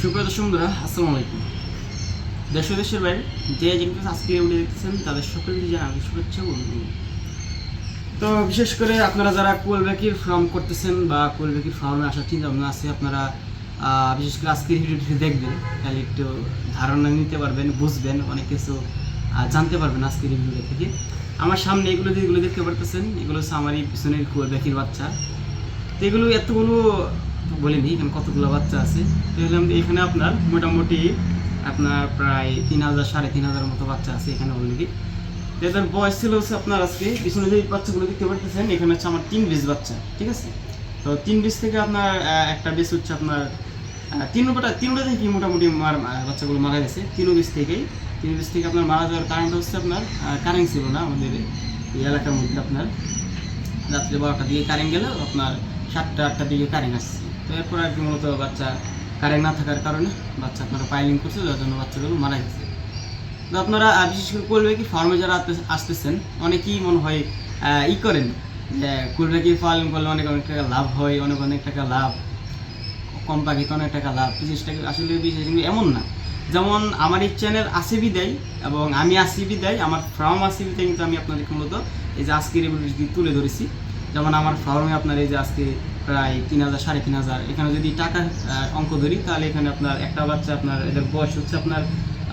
সুপ্রিয় দর্শক বন্ধুরা, আসসালামু আলাইকুম। দেশ দেশের বাইরে যে যেগুলো আজকে ভিডিও দেখতেছেন, তাদের সকলকে জানাই শুভেচ্ছা অভিনন্দন। তো বিশেষ করে আপনারা যারা কোলব্যাকির ফার্ম করতেছেন বা কোলব্যাকির ফার্মে আসার চিন্তা ভাবনা আছে, আপনারা বিশেষ করে আজকের ভিডিওটি দেখবেন, তাহলে একটু ধারণা নিতে পারবেন, বুঝবেন, অনেক কিছু জানতে পারবেন আজকের এই ভিডিও থেকে। আমার সামনে এগুলো যেগুলো দেখতে পারতেছেন, এগুলো হচ্ছে আমারই পিছনের কোলব্যাকির বাচ্চা। তো এগুলো এতগুলো বলিনি এখানে কতগুলো বাচ্চা আছে। তো এখানে আপনার মোটামুটি আপনার প্রায় তিন হাজার সাড়ে তিন হাজার মতো বাচ্চা আছে এখানে অলরেডি এদের বয়স ছিল হচ্ছে আপনার আজকে পিছনে যে বাচ্চাগুলো দেখতে পারতেছেন এখানে হচ্ছে আমার তিন বিশ বাচ্চা ঠিক আছে? তো তিন বিশ থেকে আপনার একটা বেশ হচ্ছে আপনার আহ, তিন ওটা তিনটা থেকে মোটামুটি মার বাচ্চাগুলো মারা গেছে। তিন বিশ থেকেই। তিন বিশ থেকে আপনার মারা যাওয়ার কারণটা হচ্ছে আপনার কারেন্ট ছিল না আমাদের এই এলাকার মধ্যে আপনার। রাত্রে বারোটার দিকে কারেন্ট গেলেও আপনার সাতটা আটটার দিকে কারেন্ট আসছে। তো এরপর আর কি মূলত বাচ্চা কারেন্ট না থাকার কারণে বাচ্চা আপনারা পাইলিং করছে, যার জন্য বাচ্চাগুলো মারা গেছে। তো আপনারা বিশেষ করে করবে কি ফার্মে যারা আসতে- আসতেছেন, অনেকেই মনে হয় ই করেন যে করবে কি পালন করলে অনেক অনেক টাকা লাভ হয়, অনেক অনেক টাকা লাভ, কম পাখিতে অনেক টাকা লাভ বিশেষটাকে আসলে বিশেষ কিন্তু এমন না। যেমন আমার এই চ্যানেল আসে বিদায়, এবং আমি আসি বিদায়, আমার ফার্ম আসি বিদায় কিন্তু আমি আপনাদেরকে মূলত এই যে আজকের তুলে ধরেছি। যেমন আমার ফার্মে আপনার এই যে আজকে প্রায় তিন হাজার, সাড়ে তিন হাজার। এখানে যদি টাকা অঙ্ক ধরি, তাহলে এখানে আপনার একটা বাচ্চা আপনার, এদের বয়স হচ্ছে আপনার,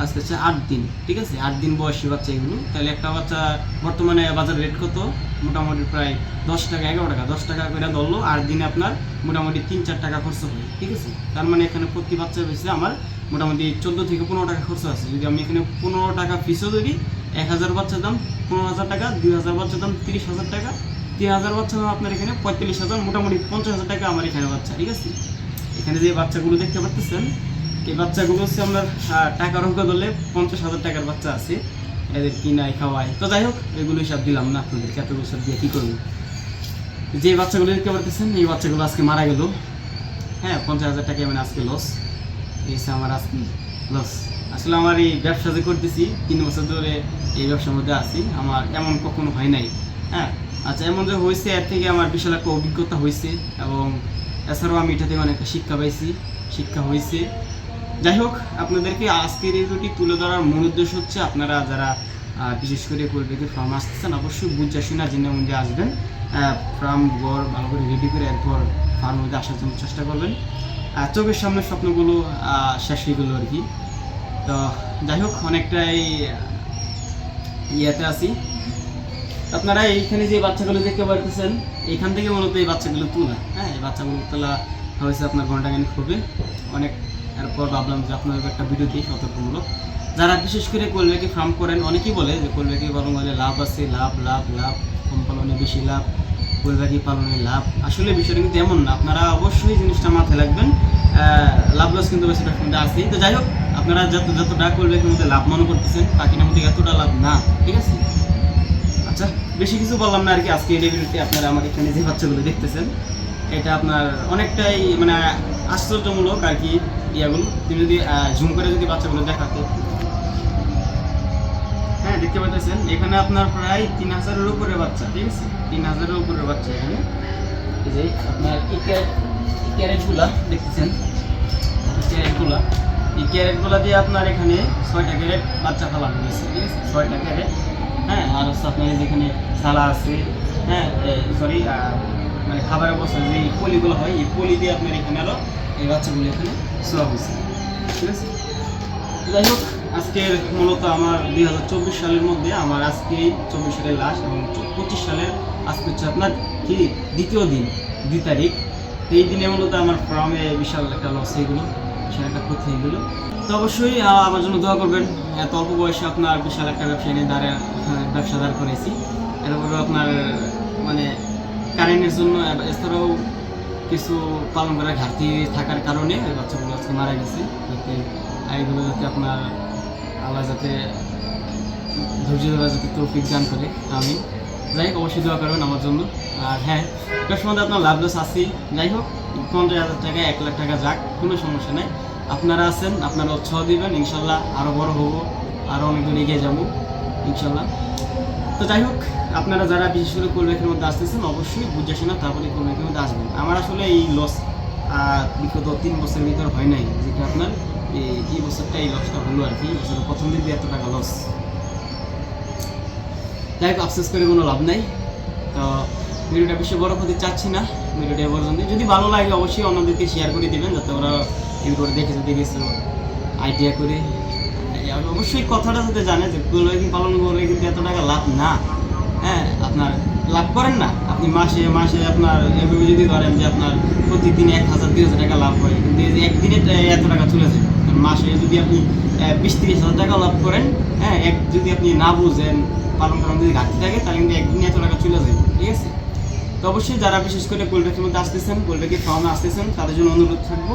আজকে হচ্ছে আট দিন, ঠিক আছে? আট দিন বয়সী বাচ্চা এগুলো। তাহলে একটা বাচ্চা বর্তমানে বাজার রেট কত? মোটামুটি প্রায় দশ টাকা, এগারো টাকা। দশ টাকা করে ধরলো আট দিনে আপনার মোটামুটি তিন, চার টাকা খরচ হয় ঠিক আছে? তার মানে এখানে প্রতি বাচ্চা বেশি আমার মোটামুটি চোদ্দ থেকে পনেরো টাকা খরচ আছে। যদি আমি এখানে পনেরো টাকা ফিসও ধরি, এক হাজার বাচ্চার দাম পনেরো হাজার টাকা, দুই হাজার বাচ্চার দাম তিরিশ হাজার টাকা তিন হাজার বাচ্চার দাম আপনার এখানে, পঁয়তাল্লিশ হাজার, মোটামুটি পঞ্চাশ হাজার টাকা আমার এখানে বাচ্চা, ঠিক আছে? এখানে যে বাচ্চাগুলো দেখতে পাচ্ছেন এই বাচ্চাগুলো হচ্ছে আপনার টাকার অঙ্ক ধরলে পঞ্চাশ হাজার টাকার বাচ্চা আছে। এদের কিনাই খাওয়াই তো যাই হোক, এগুলো সব দিলাম না আপনাদেরকে এতগুলো সব দিয়ে কী করব? যে বাচ্চাগুলো দেখতে পারতেছেন, এই বাচ্চাগুলো আজকে মারা গেল। হ্যাঁ পঞ্চাশ হাজার টাকা মানে আজকে লস এই আমার আজকে লস আসলে আমার এই ব্যবসা যে করতেছি, তিন বছর ধরে এই ব্যবসার মধ্যে আছি, আমার এমন কখনো হয় নাই। হ্যাঁ আচ্ছা এমন যে হয়েছে এর থেকে আমার বিশাল একটা অভিজ্ঞতা হয়েছে এবং এছাড়াও আমি এটা থেকে অনেকটা শিক্ষা পাইছি, শিক্ষা হয়েছে যাই হোক, আপনাদেরকে আজকের এই ভিডিওটি তুলে ধরার মূল উদ্দেশ্য হচ্ছে আপনারা যারা বিশেষ করে কোলবেকের ফার্ম আসতেছেন, অবশ্যই বুঝে না জেনে মধ্যে আসবেন। ফার্ম ঘর ভালো করে রেডি করে এরপর ফার্ম মধ্যে আসার জন্য চেষ্টা করবেন। চোখের সামনে স্বপ্নগুলো শেষ হয়ে গেলো আর কি। তো যাই হোক, অনেকটাই ইয়েতে আছি। আপনারা এইখানে যে বাচ্চাগুলো দেখতে পারতেছেন, এইখান থেকে মূলত এই বাচ্চাগুলো তোলা। হ্যাঁ এই বাচ্চাগুলো তোলা হয়েছে আপনার ঘন্টাখানিক হবে। অনেক, এরপর ভাবলাম যে আপনাদের একটা ভিডিও দিই, সতর্কমূলক। যারা বিশেষ করে কোলবেকি ফার্ম করেন, অনেকেই বলে যে কোলবেকি পালন করলে লাভ আছে, লাভ লাভ লাভ, কম পালনে বেশি লাভ কোলবেকি পালনে লাভ। আসলে বিষয়টা কিন্তু এমন না, আপনারা অবশ্যই জিনিসটা মাথায় রাখবেন। লাভ লস কিন্তু বেশিটা কিন্তু আছেই। তো যাই হোক, আপনারা যত, যতটা কোলবেকির মধ্যে লাভ মনে করতেছেন পাখিটার মধ্যে এতটা লাভ না, ঠিক আছে? আচ্ছা বেশি কিছু বললাম না আর কি। আজকে এই আপনারা আমার এখানে যে বাচ্চাগুলো দেখতেছেন, এটা আপনার অনেকটাই মানে আশ্চর্যমূলক আর কি ইয়াগুলো। তুমি যদি জুম করে যদি বাচ্চাগুলো দেখাতো। হ্যাঁ দেখতে পাচ্ছেন এখানে আপনার প্রায় তিন হাজারের উপরে বাচ্চা, ঠিক আছে? তিন হাজারের উপরে বাচ্চা এখানে। এই যে আপনার এই ক্যারেট ক্যারেটগুলা দেখতেছেন। ক্যারেটগুলা এই ক্যারেটগুলা দিয়ে আপনার এখানে ছয়টা ক্যারেট বাচ্চা ফেলানো হয়েছে, ঠিক আছে? ছয়টা ক্যারেট। হ্যাঁ আর হচ্ছে আপনার যেখানে সালা আছে হ্যাঁ সরি মানে খাবারের অবস্থা যে পলিগুলো হয়, এই পলি দিয়ে আপনার এখানে আরও এই বাচ্চাগুলো এখানে শোয়া হয়েছে। ঠিক আছে? যাই হোক, আজকের মূলত আমার দুই হাজার চব্বিশ সালের মধ্যে আমার আজকে চব্বিশ সালের লাস্ট এবং পঁচিশ সালের আজকে হচ্ছে আপনার কি? দ্বিতীয় দিন, দুই তারিখ। এই দিনে মূলত আমার ফার্মে বিশাল একটা লস হয়ে গেলো। বিশাল ক্ষতি হয়ে গেলো। তো অবশ্যই আমার জন্য দোয়া করবেন, এত অল্প বয়সে আপনার বিশাল একটা ব্যবসা এনে দাঁড়ে ব্যবসা দাঁড় করেছি এরপরেও আপনার মানে কারেন্টের জন্য এছাড়াও কিছু পালন করার ঘাটতি থাকার কারণে বাচ্চাগুলো আজকে মারা গেছে। যাতে এইগুলো যাতে আপনার আল্লাহ যাতে ধৈর্য ধরা যাতে তৌফিক দান করে। আমি যাই হোক, অবশ্যই দোয়া করবেন আমার জন্য। আর হ্যাঁ এটার সম্বন্ধে আপনার লাভ লস আছেই। যাই হোক পঞ্চাশ হাজার টাকা, এক লাখ টাকা যাক, কোনো সমস্যা নেই। আপনারা আছেন, আপনারা উৎসাহ দিবেন, ইনশাল্লাহ আরও বড় হব আরও অনেক দূর এগিয়ে যাব, ইনশাল্লাহ। তো যাই হোক, আপনারা যারা বিশেষ করে কোলবেকের মধ্যে আসতেছেন, অবশ্যই বুঝে শোনা তারপরে কোলবেকের মধ্যে আসবেন। আমার আসলে এই লস বিগত তিন বছরের ভিতর হয় নাই। যেটা আপনার, এই- বছরটা এই লসটা হলো আর কি, এই বছরের প্রথম দিন এত টাকা লস যাই হোক, আফসোস করে কোনো লাভ নাই। তো ভিডিওটা বেশি বড় হতে চাচ্ছি না। ভিডিওটা এ পর্যন্ত যদি ভালো লাগে, অবশ্যই অন্যদেরকে শেয়ার করে দিবেন, যাতে ওরা করে দেখে যদি কিছু আইডিয়া করে। অবশ্যই কথাটা যাতে জানে যে কুলবাকি পালন করলে কিন্তু এত টাকা লাভ না। হ্যাঁ আপনার লাভ করেন না। আপনি মাসে মাসে আপনার এভাবে যদি ধরেন যে আপনার প্রতিদিন এক হাজার, দুই হাজার টাকা লাভ হয়, কিন্তু একদিনে এত টাকা চলে যায়। মাসে যদি আপনি বিশ, তিরিশ হাজার টাকা লাভ করেন হ্যাঁ এক যদি আপনি না বুঝেন পালন করেন যদি ঘাটতি থাকে, তাহলে কিন্তু একদিনে এত টাকা চলে যায়। ঠিক আছে? তো অবশ্যই যারা বিশেষ করে গোলব্যাকের মধ্যে আসতেছেন, গোলব্যাকের ফার্মে আসতেছেন, তাদের জন্য অনুরোধ থাকব।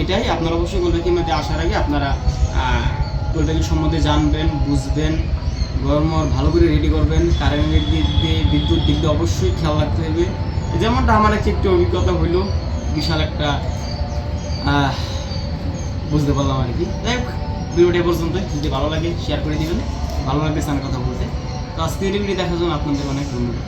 এটাই আপনারা অবশ্যই গোলব্যাকের মধ্যে আসার আগে আপনারা গোলব্যাকের সম্বন্ধে জানবেন, বুঝবেন গরমর ভালো করে রেডি করবেন কারেন্টের দিক দিয়ে, বিদ্যুৎ দিক দিয়ে অবশ্যই খেয়াল রাখতে হবে। যেমনটা আমার একটা একটু অভিজ্ঞতা হইল, বিশাল একটা বুঝতে পারলাম আর কি। যাই হোক, ভিডিওটা পর্যন্ত যদি ভালো লাগে শেয়ার করে দিবেন। ভালো লাগবে স্যার কথা বলতে। তো আজকের ভিডিও দেখার জন্য আপনাদের অনেক ধন্যবাদ।